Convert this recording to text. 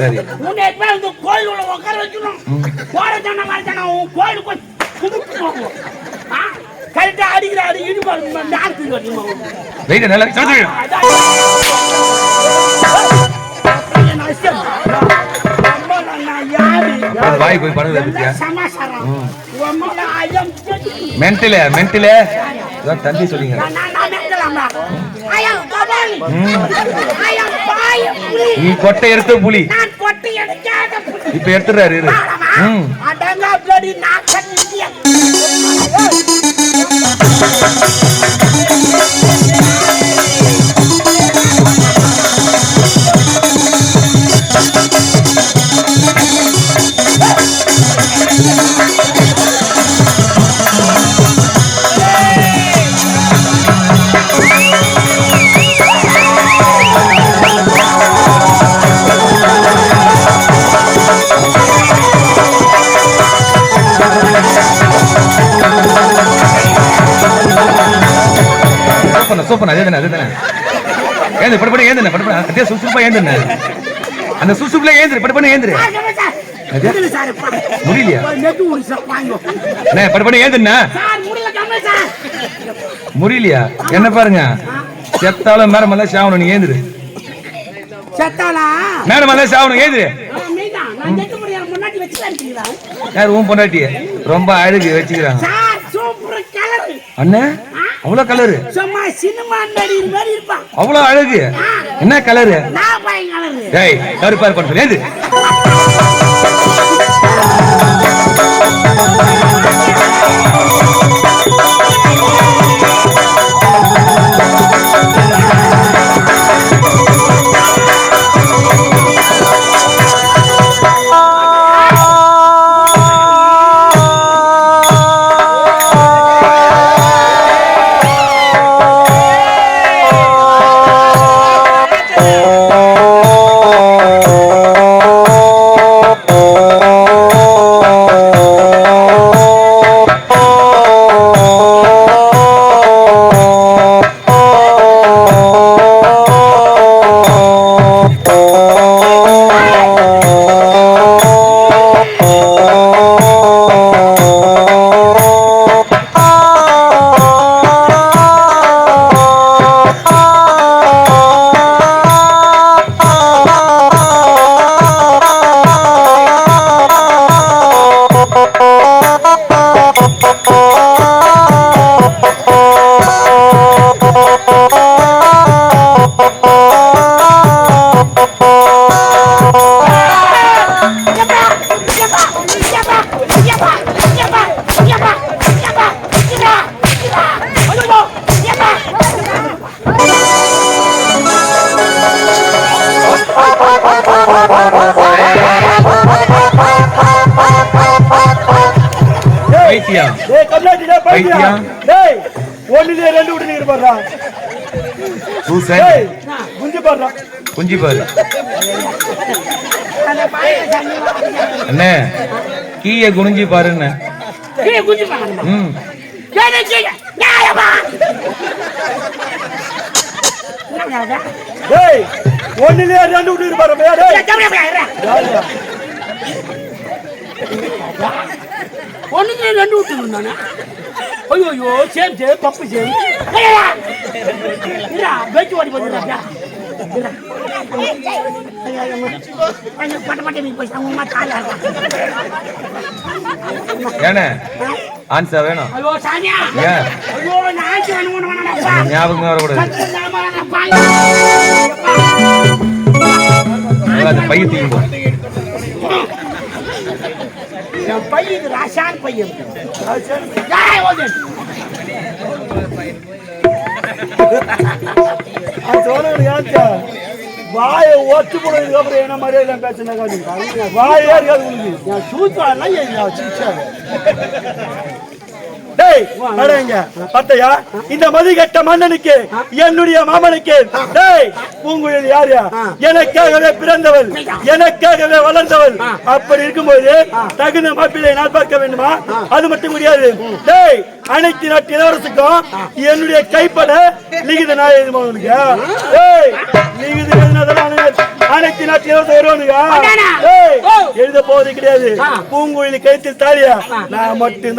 சரி. உன்னை போய் இந்த கோயில் உள்ள உட்கார வைக்கணும்? போற தானே வர தானே உன் கோயிலுக்கு போய் கும்பிட்டு போகும் கரெக்டா அடிக்கிற அடி இடிப்பாரு டாக்டர் வரணுமா வெயிட் நல்லா சொல்லு வாய் போய் படுது பத்தியா மென்டல தந்தி சொல்லிங்க நீ கொட்டை எடுத்த புலி. இப்ப எடுத்துறாரு சூப்பர் அதே தானே அதே தானே. ஏந்து படு படு ஏந்து படு படு. அதே சுசுப்பா ஏந்துண்ணே அந்த சுசுப்புல ஏந்திரு படு படு ஏந்திரு. முடியலையா? அண்ணே படு படு ஏந்துண்ணே முடியலையா? என்ன பாருங்க? செத்தாலும் மேடம் எல்லாம் சாவணும் நீ ஏந்திரு. செத்தாளா? மேடம் எல்லாம் சாவணும் ஏந்திரு. யார் உன் பொண்டாட்டி ரொம்ப அழகு வச்சுக்கிறாங்க. Sir super colour. அண்ணே? அவ்வளவு கலரு. சும்மா சினிமா நடிகர் மாதிரி இருப்பான். அவ்வளவு அழகு. என்ன கலரு? நான் பையன் கலர். டேய் கருப்பா இருப்பான்னு சொல்லி. ஏந்திரு பைத்தியம் டேய் கம்லாட்டி டேய் பைத்தியா. டேய் ஒண்ணுல ரெண்டு விட்டு நீர் போடுறா. சூசன் டேய் குஞ்சு போடுறா. குஞ்சு பாரு. அண்ணே கீய குனிஞ்சி பாருன்னு கீழே குஞ்சு பாருங்க. ம். கீழே நியாயமா? என்னங்க டேய் ஒண்ணுல ரெண்டு விட்டு யாருடா? ஒண்ணுக்கு ரெண்டு விட்டுணும் நானு ஐயோ ஐயோ சேம் சேம். தப்பு சேம் பேச்சு ஓடி போட்டுடா ஏண்ணே? ஆன்சா வேணும். ஞாபகம் வரக்கூடாது. சத்தியம் நாம வேணாம்ப்பா. அந்த பைய தீங்கும் பையன் ராசான் பையன். ஏய், வாயை ஒட்டு போடுறதுக்கு அப்புறம் என்ன மாதிரியே எல்லாம் பேசுனா வாயே இருக்காது உங்களுக்கு என் சூத்தாலாம் என் சிச்சா. டேய் நடங்க பத்தையா? இந்த மதிகட்ட மன்னனுக்கு என்னுடைய மாமனுக்கு டேய் பூங்குழல் யாரு எனக்காகவே பிறந்தவள் எனக்காகவே வளர்ந்தவள். அப்படி இருக்கும்போது தகுந்த மாப்பிள்ளை நான் பார்க்க வேண்டுமா? அது மட்டும் முடியாது. டேய் அனைத்து நாட்டு இளவரசுக்கும் என்னுடைய கைப்பட லிகித நாயகமா உனக்கு டேய் அனைத்து நாட்டு இருபத்தி வருவானுங்க. எழுத போவது கிடையாது. பூங்குழலி கழுத்தில் தாலியா? நான் மட்டும்தான்